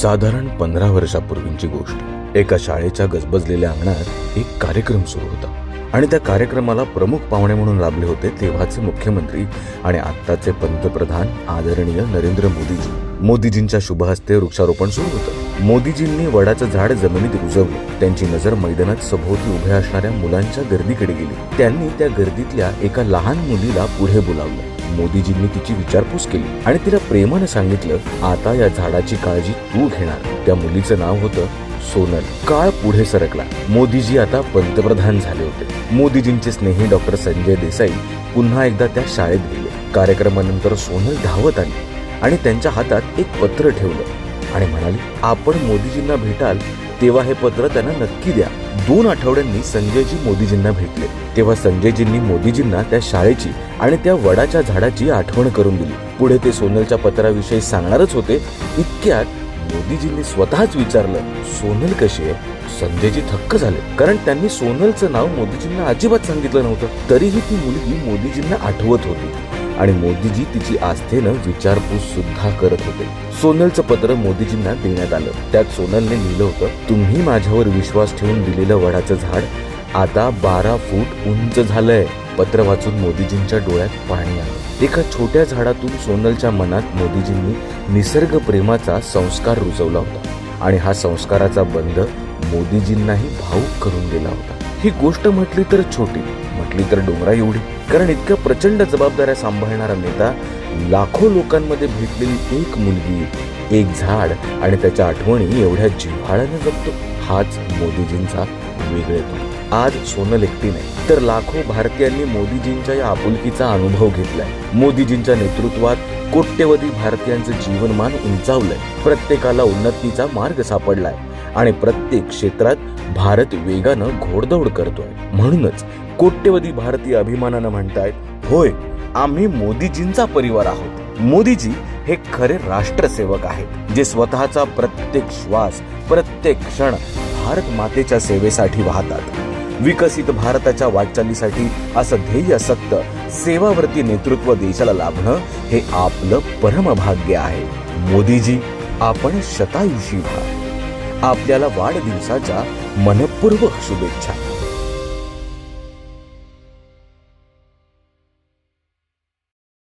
साधारण पंधरा वर्षापूर्वींची गोष्ट. एका शाळेच्या गजबजलेल्या अंगणात एक कार्यक्रम सुरू होता. आणि त्या कार्यक्रमाला प्रमुख पाहुणे म्हणून लाभले होते तेव्हाचे मुख्यमंत्री आणि आत्ताचे पंतप्रधान आदरणीय नरेंद्र मोदीजी. मोदीजींच्या शुभ हस्ते वृक्षारोपण सुरू होतं. मोदीजींनी वडाचं झाड जमिनीत रुजवलं. त्यांची नजर मैदानात सभोवती उभ्या असणाऱ्या मुलांच्या गर्दीकडे गेली. त्यांनी त्या गर्दीतल्या एका लहान मुलीला पुढे बोलावलं. मोदीजींनी तिची विचारपूस केली आणि तिला प्रेमानं सांगितलं आता या झाडाची काळजी तू घेणार. त्या मुलीचं नाव होतं सोनल. काळ पुढे सरकला. मोदीजी आता पंतप्रधान झाले होते. मोदीजींचे स्नेही डॉक्टर संजय देसाई पुन्हा एकदा त्या शाळेत गेले. कार्यक्रमानंतर सोनल धावत आली आणि त्यांच्या हातात एक पत्र ठेवलं आणि म्हणाली आपण मोदीजींना भेटाल तेव्हा हे पत्र त्यांना नक्की द्या. दोन आठवड्यांनी संजयजी मोदीजींना भेटले. तेव्हा संजयजींनी मोदीजींना त्या शाळेची आणि त्या वडाच्या झाडाची आठवण करून दिली. पुढे ते सोनलच्या पत्राविषयी सांगणारच होते. इतक्यात मोदीजींनी स्वतःच विचारलं सोनल कशी आहे? संजयजी थक्क झाले. कारण त्यांनी सोनलचं नाव मोदीजींना अजिबात सांगितलं नव्हतं. तरीही ती मुलगी मोदीजींना आठवत होती. आणि मोदीजी तिची आस्थेनं विचारपूस सुद्धा करत होते. सोनलचं पत्र मोदीजींना देण्यात आलं. त्यात सोनलने लिहिलं होतं तुम्ही माझ्यावर विश्वास ठेवून दिलेलं वडाचं झाड आता बारा फूट उंच झालंय. पत्र वाचून मोदीजींच्या डोळ्यात पाणी आलं. एका छोट्या झाडातून सोनलच्या मनात मोदीजींनी निसर्ग प्रेमाचा संस्कार रुजवला होता. आणि हा संस्काराचा बंध मोदीजींनाही भाऊक करून गेला होता. ही गोष्ट म्हटली तर छोटी म्हटली तर डोंगरा एवढी. कारण इतक्या प्रचंड जबाबदाऱ्या सांभाळणारा नेता लाखो लोकांमध्ये भेटलेली एक मुलगी एक झाड आणि त्याच्या आठवणी एवढ्या जिव्हाळ्याने जपतो. हाच मोदीजींचा वेगळेपण आज सोनल एकटी नाही तर लाखो भारतीयांनी मोदीजींच्या या आपुलकीचा अनुभव घेतलाय. मोदीजींच्या नेतृत्वात कोट्यवधी भारतीयांचं जीवनमान उंचावलंय. प्रत्येकाला उन्नतीचा मार्ग सापडलाय. आणि प्रत्येक क्षेत्रात भारत वेगानं घोडदौड करतोय. म्हणूनच कोट्यवधी भारतीय अभिमानानं म्हणतायत होय आम्ही मोदीजींचा परिवार आहोत. मोदीजी हे खरे राष्ट्रसेवक आहेत जे स्वतःचा प्रत्येक श्वास प्रत्येक क्षण भारत मातेच्या सेवेसाठी वाहतात. विकसित भारताच्या वाटचालीसाठी असं ध्येय सत्य सेवावर्ती नेतृत्व देशाला लाभणं हे आपलं परमभाग्य आहे. मोदीजी आपण शतायुषी व्हा. आपल्याला वाढदिवसाच्या मनपूर्वक शुभेच्छा.